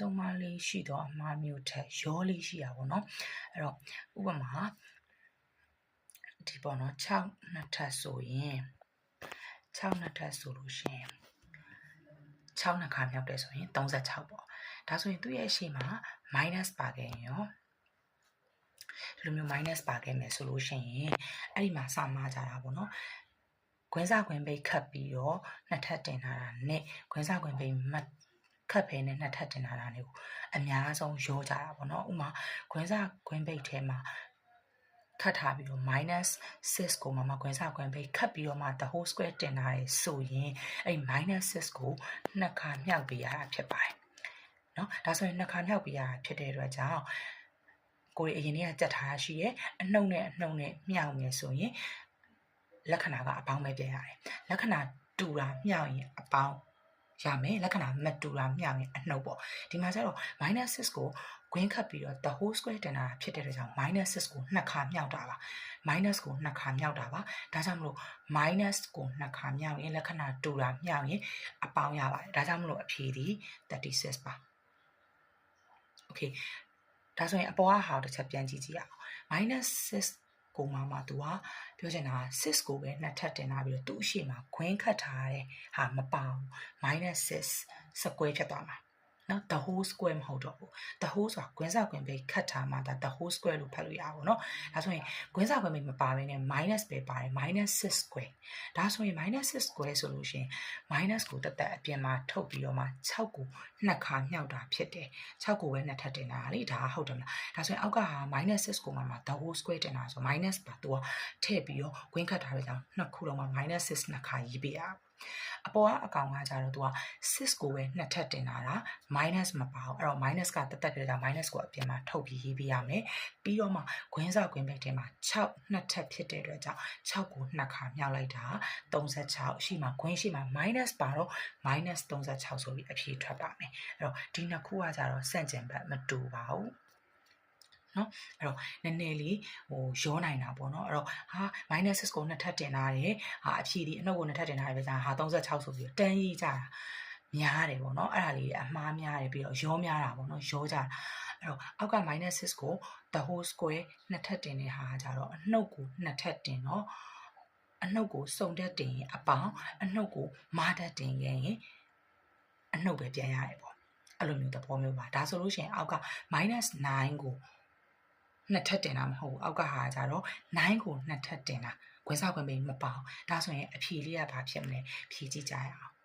ဆုံးမလေးရှိတော့အမှားမျိုးထက်ရောလေးရှိတာပေါ့နော်အဲ့တော့ဥပမာဒီပေါ့နော်6နှစ်ထပ်ဆိုရင်6နှစ်ထပ်ဆိုလို့ရှိရင်6နှစ်ခါမြောက်တယ်ဆိုရင်36ပေါ့ဒါဆိုရင်သူ့ရဲ့အရှိမ minus ပါခဲ့ရင်ရောဒီလိုမျိုး minus ပါခဲ့မယ်ဆိုလို့ရှိရင်အဲ့ဒီမှာစမှားကြတာပေါ့နော်ခွင်းစားခွင်းပိတ်ခတ်ပြီးတော့နှစ်ထပ်တင်ထားတာနဲ့ခွင်းစားခွင်းပိတ်မတ် ခတ်ဖဲနဲ့နှစ်ထပ်တင်ထားတာမျိုးအများဆုံးရောကြတာပေါ့နော်ဥမာခွင်းစားခွင်းပိတ်ထဲမှာခတ်ထားပြီးတော့ minus 6ကိုမှမခွင်းစားခွင်းပိတ်ခတ်ပြီးတော့မှ the whole square တင်ထားရဆိုရင်အဲ့ minus 6ကိုနှစ်ခါမြောက်ပေးရတာဖြစ်ပါတယ်เนาะဒါဆိုရင်နှစ်ခါမြောက်ပေးရတာဖြစ်တဲ့အတွက်ကြောင့်ကိုယ်အရင်ကကြက်ထားတာရှိရဲ့အနှုတ်နဲ့အနှုတ်နဲ့မြောက်မယ်ဆိုရင်လက္ခဏာကအပေါင်းပဲပြရတယ်လက္ခဏာတူတာမြောက်ရင်အပေါင်း ရမယ်လက္ခဏာမတူတာမြောက်ရင်အနှုတ်ပေါ့ဒီမှာကျတော့ -6 ကိုဂွင်းခတ်ပြီးတော့ the whole square တင်တာဖြစ်တဲ့အတွက်ကြောင့် -6 ကိုနှစ်ခါမြောက်တာပါ minus ကိုနှစ်ခါမြောက်တာပါဒါကြောင့်မလို့ minus ကိုနှစ်ခါမြောက်ရင်လက္ခဏာတူတာမြောက်ရင်အပေါင်းရပါတယ်ဒါကြောင့်မလို့အဖြေဒီ36ပါ okay ဒါဆိုရင်အပေါ်ကဟာတစ်ချက်ပြန်ကြည့်ကြည့်ရအောင် -6 ကိုမှမှသူကပြောချင်တာ6ကိုပဲနှစ်ထပ်တင်ထားပြီးတော့သူ့အရှိမှာခွင်းခတ်ထားတဲ့ဟာမပေါအောင် -6 square ဖြစ်သွားမှာ နော် the whole square မဟုတ်တော့ဘူး the whole ဆိုတာကွင်းစာကွင်းပဲခတ်ထားမှဒါ the whole square လို့ဖတ်လို့ရပါဘောနော်ဒါဆိုရင်ကွင်းစာကွင်းပဲမပါဘဲနဲ့ minus ပဲပါတယ် minus 6 square ဒါဆိုရင် minus 6 square ဆိုလို့ရှင် minus ကိုတသက်အပြင်မှာထုတ်ပြီးတော့မှ6ကိုနှစ်ခါမြောက်တာဖြစ်တယ်6ကိုပဲနှစ်ထပ်တင်တာလေဒါဟုတ်တယ်မလားဒါဆိုရင်အောက်ကဟာ minus 6ကိုမှမှ the whole square တင်တာဆို minus ပါသူကထည့်ပြီးတော့ကွင်းခတ်ထားတဲ့ကြောင့်နှစ်ခုလုံးမှာ minus 6နှစ်ခါရေးပေးရပါ အပေါ်ကအကောင်ကကြတော့သူက6ကိုပဲနှစ်ထပ်တင်တာတာ minus မပါဘူးအဲ့တော့ minus ကတက်တက်ပြတာ minus ကိုအပြင်မှာထုတ်ပြီးရေးပေးရမယ်ပြီးတော့မှခွင်းစခွင်းဘက်ထဲမှာ6နှစ်ထပ်ဖြစ်တဲ့အတွက်ကြောင့်6ကိုနှစ်ခါမြောက်လိုက်တာ36ရှိမှခွင်းရှိမှ minus ပါတော့ minus 36ဆိုပြီးအဖြေထွက်ပါမယ်အဲ့တော့ဒီနှစ်ခုကကြတော့စန့်ကျင်ဘက်မတူပါဘူး နော်အဲ့တော့နည်းနည်းလေးဟိုရောနိုင်တာပေါ့နော်အဲ့တော့ဟာ minus 6ကိုနှစ်ထပ်တင်ထားတယ်ဟာအဖြေဒီအနှုတ်ကိုနှစ်ထပ်တင်ထားတယ်ပဲကြာဟာ36ဆိုပြီးတန်းကြီးကြတာများတယ်ပေါ့နော်အဲ့ဒါလေးအမှားများတယ်ပြီးတော့ရောများတာပေါ့နော်ရောကြတာအဲ့တော့အောက်က -6 ကို the whole square နှစ်ထပ်တင်တဲ့ဟာကြတော့အနှုတ်ကိုနှစ်ထပ်တင်တော့အနှုတ်ကိုစုံတက်တင်ရင်အပေါင်းအနှုတ်ကိုမာတက်တင်ရင်အနှုတ်ပဲပြန်ရတယ်ပေါ့အဲ့လိုမျိုးသဘောမျိုးပါဒါဆိုလို့ရှိရင်အောက်က -9 ကို နှစ်ထပ်တင်တာမဟုတ်ဘူးအောက်ကဟာကြတော့9ကိုနှစ်ထပ်တင်တာခွဲစားခွင့်ပေးမပေါအောင်ဒါဆိုရင်အဖြေလေးကဘာဖြစ်မလဲဖြေကြည့်ကြရအောင်